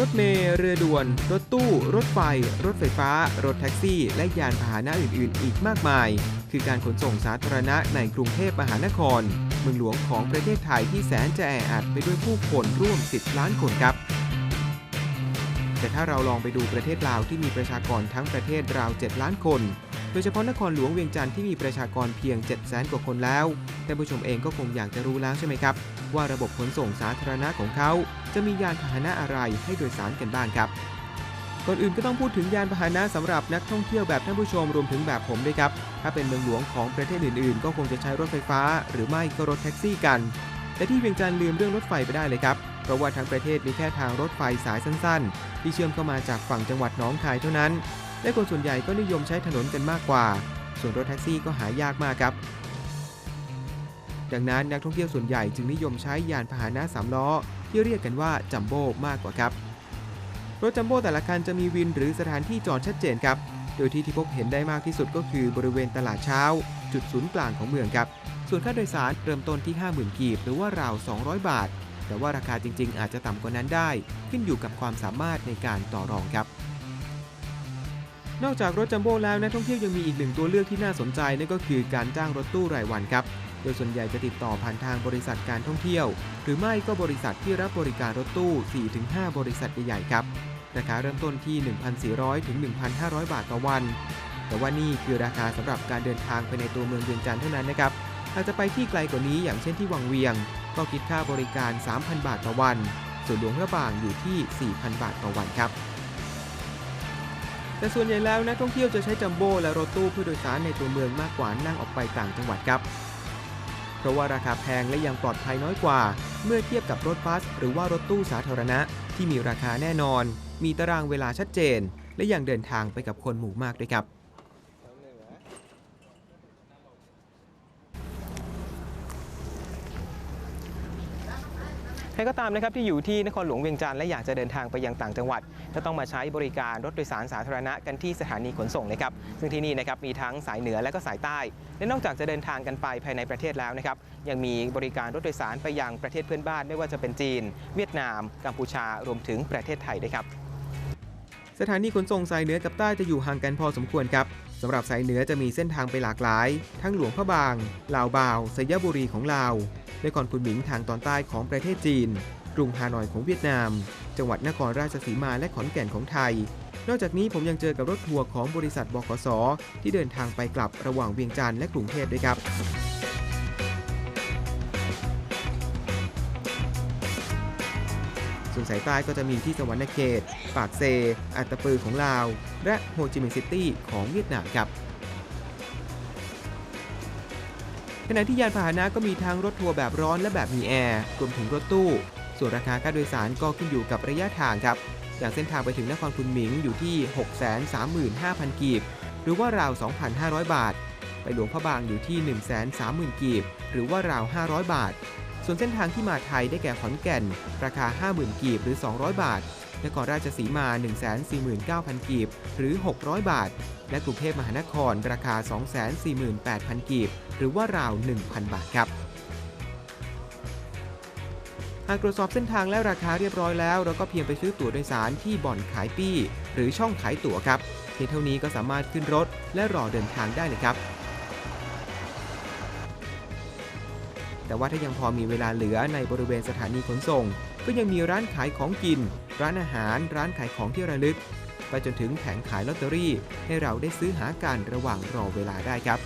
รถเมล์เรือด่วน รถตู้ รถไฟ รถไฟฟ้า รถแท็กซี่ และยานพาหนะอื่น ๆ อีกมากมาย คือการขนส่งสาธารณะในกรุงเทพมหานคร เมืองหลวงของประเทศไทยที่แสนจะแออัดไปด้วยผู้คนร่วม 10 ล้านคนครับ แต่ถ้าเราลองไปดูประเทศลาวที่มีประชากรทั้งประเทศราว 7 ล้านคน โดยเฉพาะนครหลวงเวียงจันทร์ที่มีประชากรเพียง 7 0 0 0 0 กว่าคนแล้วท่านผู้ชมเองก็คงอยากจะรู้แล้วใช่ไหมครับ ว่าระบบขนส่งสาธารณะของเขา จะมียานพาหนะอะไรให้โดยสารกันบ้างครับก่อนอื่นก็ต้องพูดถึงยานพาหนะสำหรับนักท่องเที่ยวแบบท่านผู้ชมรวมถึงแบบผมด้วยครับ ถ้าเป็นเมืองหลวงของประเทศอื่น ๆ ก็คงจะใช้รถไฟฟ้า หรือไม่ก็รถแท็กซี่กัน แต่ที่เวียงจันทร์ลืมเรื่องรถไฟไปได้เลยครับ เพราะว่าทั้งประเทศมีแค่ทางรถไฟสายสั้น ๆ ที่เชื่อมเข้ามาจากฝั่งจังหวัดหนองคายเท่านั้น และคนส่วนใหญ่ก็นิยมใช้ถนนกันมากกว่า ส่วนรถแท็กซี่ก็หายากมากครับ ดังนั้นนักท่องเที่ยวส่วนใหญ่จึงนิยมใช้ยานพาหนะสามล้อ ที่เรียกกันว่าจัมโบ้มากกว่าครับ รถจัมโบ้แต่ละคันจะมีวินหรือสถานที่จอดชัดเจนครับ โดยที่ที่พบเห็นได้มากที่สุดก็คือบริเวณตลาดเช้า จุดศูนย์กลางของเมืองครับ ส่วนค่าโดยสารเริ่มต้นที่ 50,000 กีบ หรือว่าราว 200 บาท แต่ว่าราคาจริง ๆ อาจจะต่ำกว่านั้นได้ ขึ้นอยู่กับความสามารถในการต่อรองครับนอกจากรถจัมโบ้แล้วนักท่องเที่ยวยังมีอีกหนึ่งตัวเลือกที่น่าสนใจนั่นก็คือการจ้างรถตู้รายวันครับ ดยส่วนใหญ่จะติดต่อผ่านทางบริษัทการท่องเที่ยว หรือไม่ก็บริษัทที่รับบริการรถตู้ 4-5 บริษัทใหญ่ๆครับ ราคาเริ่มต้นที่ 1,400 ถึง 1,500 บาทต่อวัน แต่ว่านี่คือราคาสำหรับการเดินทางไปในตัวเมืองเวียงจันทร์เท่านั้นนะครับหากจะไปที่ไกลกว่านี้อย่างเช่นที่วังเวียง ก็คิดค่าบริการ 3,000 บาทต่อวัน ส่วนหลวงพระบางอยู่ที่ 4,000 บาทต่อวันครับแต่ส่วนใหญ่แล้วนักท่องเที่ยวจะใช้จัมโบ้และรถตู้เพื่อโดยสารในตัวเมืองมากกว่านั่งออกไปต่างจังหวัดครับ ราะว่าราคาแพงและยังปลอดภัยน้อยกว่า เมื่อเทียบกับรถบัส หรือว่ารถตู้สาธารณะ ที่มีราคาแน่นอน มีตารางเวลาชัดเจน และยังเดินทางไปกับคนหมู่มากด้วยครับ ใครก็ตามนะครับที่อยู่ที่นครหลวงเวียงจันทร์และอยากจะเดินทางไปยังต่างจังหวัดก็ต้องมาใช้บริการรถโดยสารสาธารณะกันที่สถานีขนส่งนะครับซึ่งที่นี่นะครับมีทั้งสายเหนือและก็สายใต้ และนอกจากจะเดินทางกันไปภายในประเทศแล้วนะครับยังมีบริการรถโดยสารไปยังประเทศเพื่อนบ้านไม่ว่าจะเป็นจีน เวียดนาม กัมพูชารวมถึงประเทศไทยด้วยครับสถานีขนส่งสายเหนือกับใต้จะอยู่ห่างกันพอสมควรครับ สำหรับสายเหนือจะมีเส้นทางไปหลากหลาย ทั้งหลวงพระบาง ลาวบาวสยบุรีของลาว นครพุนหมิงทางตอนใต้ของประเทศจีน กรุงฮานอยของเวียดนาม จังหวัดนครราชสีมาและขอนแก่นของไทย นอกจากนี้ผมยังเจอกับรถทัวร์ของบริษัทบขส ที่เดินทางไปกลับระหว่างเวียงจันทร์และกรุงเทพด้วยครับส่วนสายใต้ก็จะมีที่สวรรณเขต ปากเซ อัตตปือของลาว และโฮจิมินห์ซิตี้ของเวียดนามครับขณะที่ยานพาหนะก็มีทั้งรถทัวร์แบบร้อนและแบบมีแอร์รวมถึงรถตู้ ส่วนราคาค่าโดยสารก็ขึ้นอยู่กับระยะทางครับ อย่างเส้นทางไปถึงนครพุนหมิงอยู่ที่ 635,000 กีบ หรือว่าราว 2,500 บาท ไปหลวงพระบางอยู่ที่ 130,000 กีบ หรือว่าราว 500 บาท ส่วนเส้นทางที่มาไทยได้แก่ขอนแก่น ราคา 50,000 กีบ หรือ 200 บาท นครราชสีมา 149,000 กีบ หรือ 600 บาท และกรุงเทพมหานครราคา 248,000 กีบ หรือว่าราว 1,000 บาทครับหากตรวจสอบเส้นทางและราคาเรียบร้อยแล้ว เราก็เพียงไปซื้อตั๋วโดยสารที่บ่อนขายปี้ หรือช่องขายตั๋วครับเพียงเท่านี้ก็สามารถขึ้นรถและรอเดินทางได้เลยครับ แต่ว่าถ้ายังพอมีเวลาเหลือในบริเวณสถานีขนส่ง ก็ยังมีร้านขายของกิน ร้านอาหาร ร้านขายของที่ระลึก ไปจนถึงแผงขายลอตเตอรี่ ให้เราได้ซื้อหากันระหว่างรอเวลาได้ครับ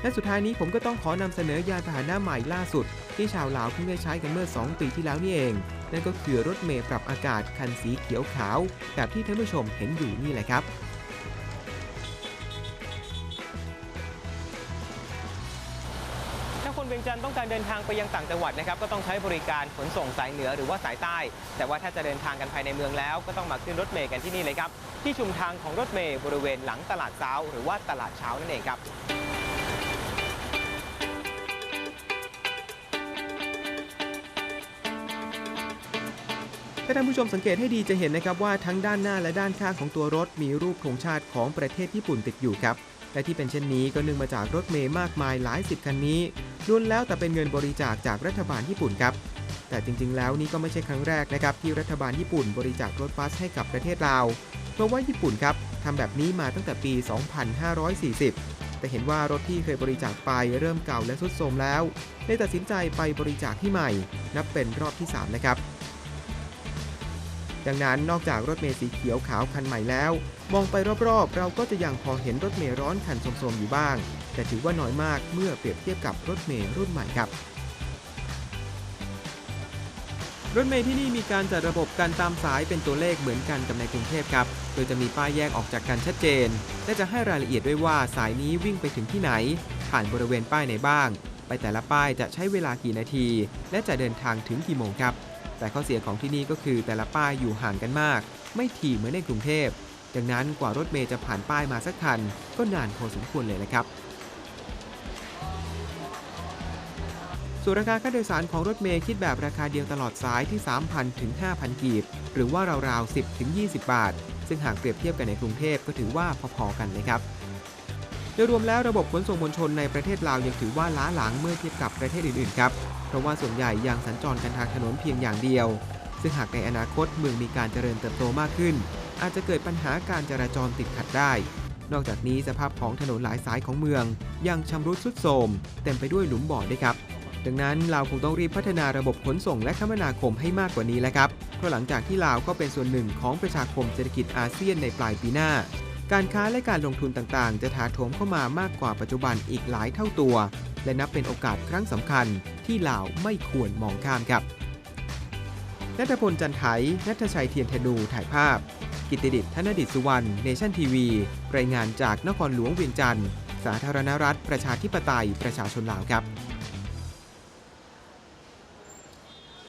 และสุดท้ายนี้ผมก็ต้องขอนำเสนอยานพาหนะใหม่ล่าสุด ที่ชาวลาวเพิ่งได้ใช้กันเมื่อ 2 ปีที่แล้วนี่เอง นั่นก็คือรถเมล์ปรับอากาศคันสีเขียวขาว แบบที่ท่านผู้ชมเห็นอยู่นี่แหละครับ เวียงจันทร์ต้องการเดินทางไปยังต่างจังหวัดนะครับก็ต้องใช้บริการขนส่งสายเหนือหรือว่าสายใต้ แต่ว่าถ้าจะเดินทางกันภายในเมืองแล้ว ก็ต้องมาขึ้นรถเมล์กันที่นี่เลยครับที่ชุมทางของรถเมล์บริเวณหลังตลาดเช้า หรือว่าตลาดเช้านั่นเองครับถ้าท่านผู้ชมสังเกตให้ดีจะเห็นนะครับว่าทั้งด้านหน้าและด้านข้างของตัวรถมีรูปธงชาติของประเทศญี่ปุ่นติดอยู่ครับ และที่เป็นเช่นนี้ก็เนื่องมาจากรถเมย์มากมายหลายสิบคันนี้ล้วนแล้วแต่เป็นเงินบริจาคจากรัฐบาลญี่ปุ่นครับ แต่จริงๆ แล้วนี่ก็ไม่ใช่ครั้งแรกนะครับที่รัฐบาลญี่ปุ่นบริจาครถบัสให้กับประเทศลาว เพราะว่าญี่ปุ่นครับทำแบบนี้มาตั้งแต่ปี 2540 แต่เห็นว่ารถที่เคยบริจาคไปเริ่มเก่าและทรุดโทรมแล้วเลยตัดสินใจไปบริจาคที่ใหม่ นับเป็นรอบที่3นะครับ ดังนั้นนอกจากรถเมล์สีเขียวขาวคันใหม่แล้ว มองไปรอบๆ เราก็จะยังพอเห็นรถเมล์ร้อนคันโทมๆอยู่บ้าง แต่ถือว่าน้อยมากเมื่อเปรียบเทียบกับรถเมล์รุ่นใหม่ครับรถเมล์ที่นี่มีการจัดระบบการตามสายเป็นตัวเลขเหมือนกันกับในกรุงเทพครับ โดยจะมีป้ายแยกออกจากกันชัดเจน และจะให้รายละเอียดด้วยว่าสายนี้วิ่งไปถึงที่ไหน ผ่านบริเวณป้ายไหนบ้าง ไปแต่ละป้ายจะใช้เวลากี่นาที และจะเดินทางถึงกี่โมงครับ แต่ข้อเสียของที่นี่ก็คือแต่ละป้ายอยู่ห่างกันมาก ไม่ถี่เหมือนในกรุงเทพ ดังนั้นกว่ารถเมล์จะผ่านป้ายมาสักคัน ก็นานพอสมควรเลยนะครับ ส่วนราคาค่าโดยสารของรถเมล์คิดแบบราคาเดียวตลอดสายที่ 3,000 ถึง 5,000 กีบ หรือว่าราวๆ 10 ถึง 20 บาท ซึ่งหากเปรียบเทียบกันในกรุงเทพก็ถือว่าพอๆกันนะครับ ดยรวมแล้วระบบขนส่งมวลชนในประเทศลาวยังถือว่าล้าหลังเมื่อเทียบกับประเทศอื่นๆครับ เพราะว่าส่วนใหญ่ยังสัญจรกันทางถนนเพียงอย่างเดียว ซึ่งหากในอนาคตเมืองมีการเจริญเติบโตมากขึ้น อาจจะเกิดปัญหาการจราจรติดขัดได้ นอกจากนี้สภาพของถนนหลายสายของเมือง ยังชำรุดทรุดโทรมเต็มไปด้วยหลุมบ่อด้วยครับดังนั้นลาวคงต้องรีบพัฒนาระบบขนส่งและคมนาคมให้มากกว่านี้แล้วครับ เพราะหลังจากที่ลาวก็เป็นส่วนหนึ่งของประชาคมเศรษฐกิจอาเซียนในปลายปีหน้า การค้าและการลงทุนต่างๆ จะถาโถมเข้ามามากกว่าปัจจุบันอีกหลายเท่าตัว และนับเป็นโอกาสครั้งสำคัญที่ลาวไม่ควรมองข้ามครับนัทพลจันไถนัทชัยเทียนธนูถ่ายภาพ กิตติดิษฐ์ธนดิษฐ์สุวรรณ เนชั่นทีวี รายงานจากนครหลวงเวียงจันทร์ สาธารณรัฐ ประชาธิปไตย ประชาชนลาวครับ